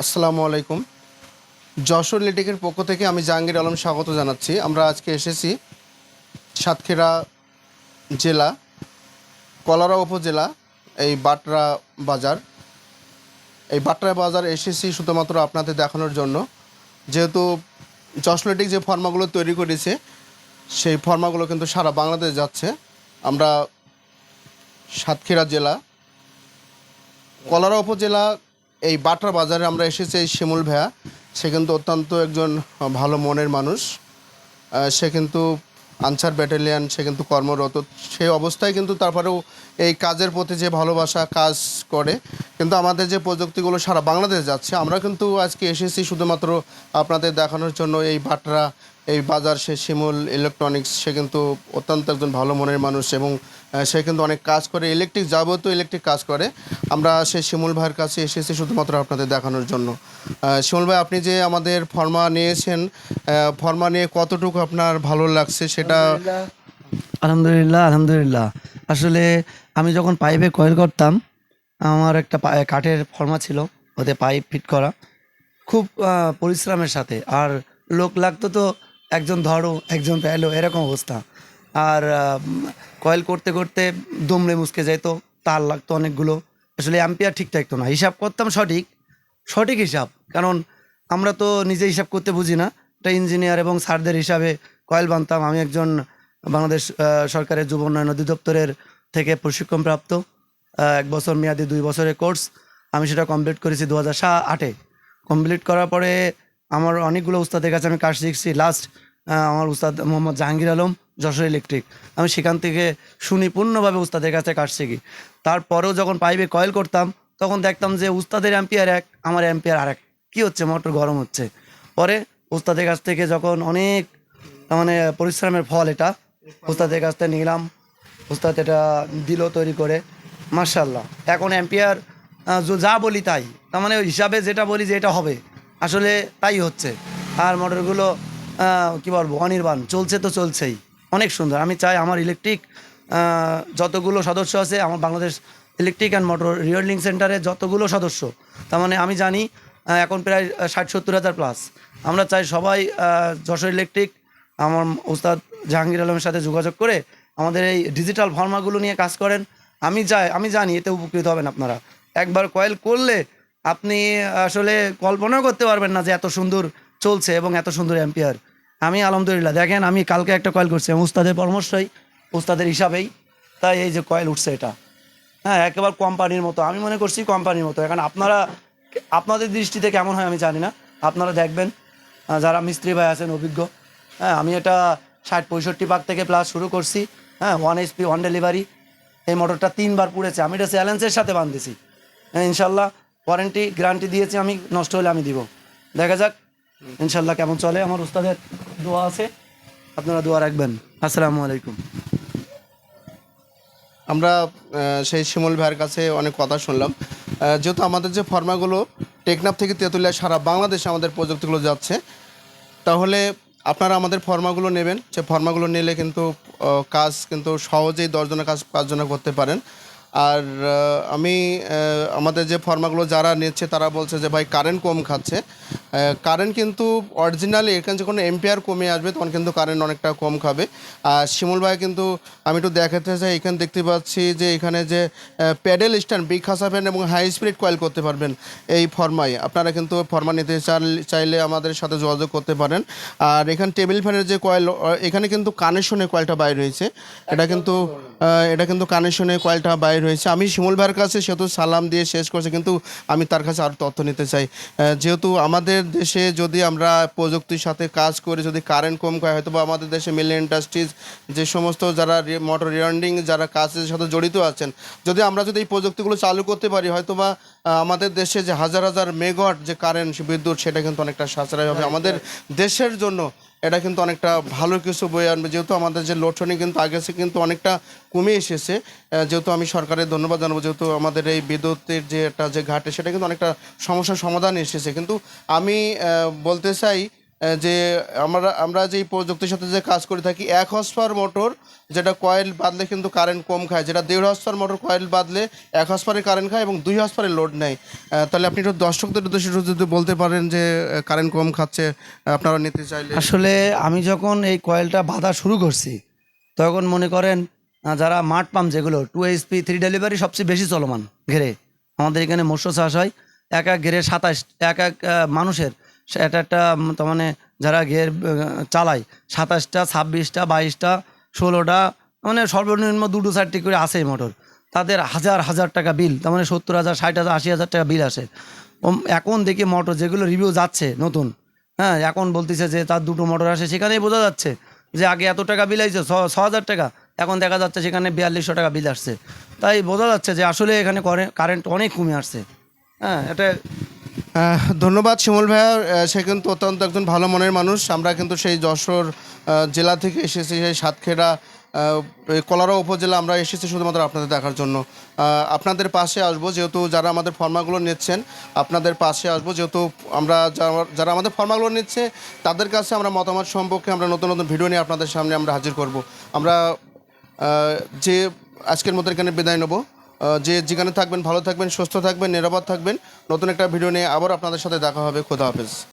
আসসালামু আলাইকুম। যশোর লিটিকের পক্ষ থেকে আমি জাহাঙ্গীর আলম স্বাগত জানাচ্ছি। আমরা আজকে এসেছি সাতক্ষীরা জেলা, কলারা উপজেলা, এই বাটরা বাজার। এই বাটরা বাজার এসেছি শুধুমাত্র আপনাদের দেখানোর জন্য। যেহেতু যশোলিটিক যে ফর্মাগুলো তৈরি করেছে, সেই ফর্মাগুলো কিন্তু সারা বাংলাদেশ যাচ্ছে। আমরা সাতক্ষীরা জেলা, কলারা উপজেলা এই বাটরা বাজারে আমরা এসেছি এই শিমুল ভাইয়া। সে কিন্তু অত্যন্ত একজন ভালো মনের মানুষ। সে কিন্তু আনসার ব্যাটালিয়ান, সে কিন্তু কর্মরত। সেই অবস্থায় কিন্তু তারপরেও এই কাজের প্রতি যে ভালোবাসা কাজ করে, কিন্তু আমাদের যে প্রযুক্তিগুলো সারা বাংলাদেশ যাচ্ছে, আমরা কিন্তু আজকে এসেছি শুধুমাত্র আপনাদের দেখানোর জন্য এই বাটরা এই বাজার, সে শিমুল ইলেকট্রনিক্স, সে কিন্তু অত্যন্ত একজন ভালো মনের মানুষ এবং সে কিন্তু অনেক কাজ করে, ইলেকট্রিক যাবতীয় ইলেকট্রিক কাজ করে। আমরা সে শিমুল ভাইয়ের কাছে এসেছি শুধুমাত্র আপনাদের দেখানোর জন্য। শিমুল ভাই, আপনি যে আমাদের ফর্মা নিয়েছেন ফর্মা নিয়ে কতটুকু আপনার ভালো লাগছে সেটা আলহামদুলিল্লাহ আলহামদুলিল্লাহ। আসলে আমি যখন পাইপে কয়েল করতাম, আমার একটা কাঠের ফর্মা ছিল, ওতে পাইপ ফিট করা। খুব পরিশ্রমের সাথে। আর লোক লাগতো তো একজন ধরো, একজন পেল, এরকম অবস্থা। আর কয়েল করতে করতে দমড়ে মুসকে যেত তার লাগতো অনেকগুলো। আসলে অ্যাম্পিয়ার ঠিক থাকতো না। হিসাব করতাম সঠিক সঠিক হিসাব। কারণ আমরা তো নিজে হিসাব করতে বুঝি না। একটা ইঞ্জিনিয়ার এবং স্যারদের হিসাবে কয়েল বানতাম। আমি একজন বাংলাদেশ সরকারের যুব উন্নয়ন অধিদপ্তরের থেকে প্রশিক্ষণপ্রাপ্ত এক বছর মেয়াদি দুই বছরের কোর্স। আমি সেটা কমপ্লিট করেছি দু হাজার আটে। কমপ্লিট করার পরে আমার অনেকগুলো উস্তাদের কাছে আমি কাজ শিখছি। লাস্ট আমার উস্তাদ মোহাম্মদ জাহাঙ্গীর আলম, যশোর ইলেকট্রিক আমি সেখান থেকে সুনিপুণভাবে উস্তাদের কাছে কাজ শিখি। তারপরেও যখন পাইপে কয়েল করতাম, তখন দেখতাম যে উস্তাদের অ্যাম্পিয়ার এক, আমার অ্যাম্পিয়ার আর এক কী হচ্ছে? মোটর গরম হচ্ছে। পরে উস্তাদের কাছ থেকে যখন অনেক মানে পরিশ্রমের ফল এটা, উস্তাদের কাছ থেকে নিলাম। উস্তাদ এটা দিল তৈরি করে। মার্শাল্লাহ এখন অ্যাম্পিয়ার যা বলি তাই। তার মানে হিসাবে যেটা বলি যে এটা হবে। আসলে তাই হচ্ছে। আর মোটরগুলো কি বলব, অনির্বাণ, চলছে তো চলছেই। অনেক সুন্দর। আমি চাই আমার ইলেকট্রিক যতগুলো সদস্য আছে, আমার Bangladesh electric and motor rewinding সেন্টারে যতগুলো সদস্য, তার মানে আমি জানি এখন প্রায় ষাট সত্তর হাজার প্লাস আমরা চাই সবাই যশোর ইলেকট্রিক আমার উস্তাদ জাহাঙ্গীর আলমের সাথে যোগাযোগ করে আমাদের এই ডিজিটাল ফর্মাগুলো নিয়ে কাজ করেন। আমি যাই আমি জানি এতে উপকৃত হবেন আপনারা। একবার কয়েল করলে আপনি আসলে কল্পনাও করতে পারবেন না যে এত সুন্দর চলছে এবং এত সুন্দর অ্যাম্পিয়ার আমি আলহামদুলিল্লাহ, দেখেন আমি কালকে একটা কয়েল করছি উস্তাদের পরামর্শই, উস্তাদের হিসাবেই, তাই এই যে কয়েল উঠছে এটা। হ্যাঁ একেবারে কোম্পানির মতো, আমি মনে করছি কোম্পানির মতো। এখন আপনারা, আপনাদের দৃষ্টিতে কেমন হয় আমি জানি না, আপনারা দেখবেন যারা মিস্ত্রি ভাই আছেন, অভিজ্ঞ হ্যাঁ আমি এটা ষাট পঁয়ষট্টি পাক থেকে প্লাস শুরু করছি হ্যাঁ ওয়ান এইচপি ওয়ান ডেলিভারি এই মোটরটা তিনবার পুড়েছে, আমি এটা চ্যালেঞ্জের সাথে বান্ধিছি হ্যাঁ ইনশাল্লাহ ওয়ারেন্টি গ্যারান্টি দিয়েছি, আমি নষ্ট হলে আমি দিব। দেখা যাক ইনশাল্লাহ কেমন চলে। আমার উস্তাদের দোয়া আছে, আপনারা দোয়া রাখবেন। আসসালামু আলাইকুম। আমরা সেই শিমুল ভাইয়ের কাছে অনেক কথা শুনলাম। যেহেতু আমাদের যে ফর্মাগুলো, টেকনাফ থেকে তেঁতুলিয়া, সারা বাংলাদেশে আমাদের প্রযুক্তিগুলো যাচ্ছে, তাহলে আপনারা আমাদের ফর্মাগুলো নেবেন। যে ফর্মাগুলো নিলে কিন্তু কাজ কিন্তু সহজেই দশজনের কাজ পাঁচজনে করতে পারেন। আর আমি আমাদের যে ফর্মাগুলো যারা নিচ্ছে তারা বলছে যে ভাই কারেন্ট কম খাচ্ছে। কারেন্ট কিন্তু অরিজিনালি এখানে যখন এম্পিয়ার কমে আসবে, তখন কিন্তু কারেন্ট অনেকটা কম খাবে। আর শিমুল ভাই কিন্তু আমি একটু দেখাতে চাই, এখানে দেখতে পাচ্ছি যে এখানে যে প্যাডেল স্ট্যান্ড বিগ খাসা ফ্যান এবং হাই স্পিড কয়েল করতে পারবেন এই ফর্মায়। আপনারা কিন্তু ফর্মা নিতে চাইলে আমাদের সাথে যোগাযোগ করতে পারেন। আর এখানে টেবিল ফ্যানের যে কয়েল এখানে কিন্তু কানেকশনে কয়েলটা বাইর হয়েছে। এটা কিন্তু এটা কিন্তু কানেকশনে কয়েলটা বাইর হয়েছে। আমি শিমুল ভাইয়ের কাছে সেহেতু সালাম দিয়ে শেষ করছি, কিন্তু আমি তার কাছে আরও তথ্য নিতে চাই। যেহেতু আমাদের দেশে যদি আমরা প্রযুক্তির সাথে কাজ করে যদি কারেন্ট কম খায় হয়তো বা আমাদের দেশে মিল ইন্ডাস্ট্রিজ যে সমস্ত যারা মোটর রিয়ান্ডিং যারা কাজের সাথে জড়িত আছেন যদি আমরা যদি এই প্রযুক্তিগুলো চালু করতে পারি হয়তো বা আমাদের দেশে যে হাজার হাজার মেগাওয়াট যে কারেন্ট বিদ্যুৎ সেটা কিন্তু অনেকটা সাশ্রয় হবে। আমাদের দেশের জন্য এটা কিন্তু অনেকটা ভালো কিছু বয়ে আনবে। যেহেতু আমাদের যে লোডশেডিং কিন্তু আগে কিন্তু অনেকটা কমে এসেছে যেহেতু আমি সরকারের ধন্যবাদ জানাব, যেহেতু আমাদের এই বিদ্যুতের যে একটা যে ঘাটে সেটা কিন্তু অনেকটা সমস্যার সমাধান এসেছে। কিন্তু আমি বলতে চাই যে আমরা আমরা যে প্রযুক্তির সাথে যে কাজ করে থাকি, এক পাওয়ার মোটর যেটা কয়েল বাঁধলে কিন্তু কারেন্ট কম খায়, যেটা দেড় পাওয়ার মোটর কয়েল বাঁধলে এক পাওয়ারের কারেন্ট খায় এবং দুই পাওয়ারের লোড নেয়। তাহলে আপনি একটু দর্শকদের উদ্দেশ্যে যদি বলতে পারেন যে কারেন্ট কম খাচ্ছে, আপনারা নিতে চাইলে। আসলে আমি যখন এই কয়েলটা বাঁধা শুরু করছি, তখন মনে করেন যারা মাঠ পাম্প যেগুলো টু এইচপি থ্রি ডেলিভারি সবচেয়ে বেশি চলমান ঘেরে। আমাদের এখানে মৎস্য চাষ হয়, এক এক ঘেরে সাতাশ, এক এক মানুষের সে একটা তার মানে যারা ঘের চালায়, সাতাশটা, ছাব্বিশটা, বাইশটা, ষোলোটা মানে সর্বনিম্ন দুটো চারটি করে আসে মোটর। তাদের হাজার হাজার টাকা বিল, তার মানে সত্তর হাজার, ষাট হাজার, আশি হাজার টাকা বিল আসে। এখন দেখি মোটর যেগুলো রিভিউ যাচ্ছে নতুন হ্যাঁ এখন বলতেছে যে তার দুটো মোটর আসে, সেখানেই বোঝা যাচ্ছে যে আগে এত টাকা বিল আইছে, ছ হাজার টাকা, এখন দেখা যাচ্ছে সেখানে বিয়াল্লিশশো টাকা বিল আসছে। তাই বোঝা যাচ্ছে যে আসলে এখানে কারেন্ট অনেক কমে আসছে। হ্যাঁ এটা ধন্যবাদ শিমুল ভাইয়া। সে কিন্তু অত্যন্ত একজন ভালো মনের মানুষ। আমরা কিন্তু সেই যশোর জেলা থেকে এসেছি, সেই সাতক্ষীরা কলারা উপজেলা আমরা এসেছি শুধুমাত্র আপনাদের দেখার জন্য। আপনাদের পাশে আসব যেহেতু যারা আমাদের ফর্মাগুলো নিচ্ছেন, আপনাদের পাশে আসব যেহেতু আমরা যারা- আমাদের ফর্মাগুলো নিচ্ছে, তাদের কাছে আমরা মতামত সম্পর্কে আমরা নতুন নতুন ভিডিও নিয়ে আপনাদের সামনে আমরা হাজির করব। আমরা যে আজকের মতো এখানে বিদায় নেব। যে যেখানে থাকবেন, ভালো থাকবেন, সুস্থ থাকবেন, নিরাপদ থাকবেন। নতুন একটা ভিডিও নিয়ে আবার আপনাদের সাথে দেখা হবে। খোদা হাফেজ।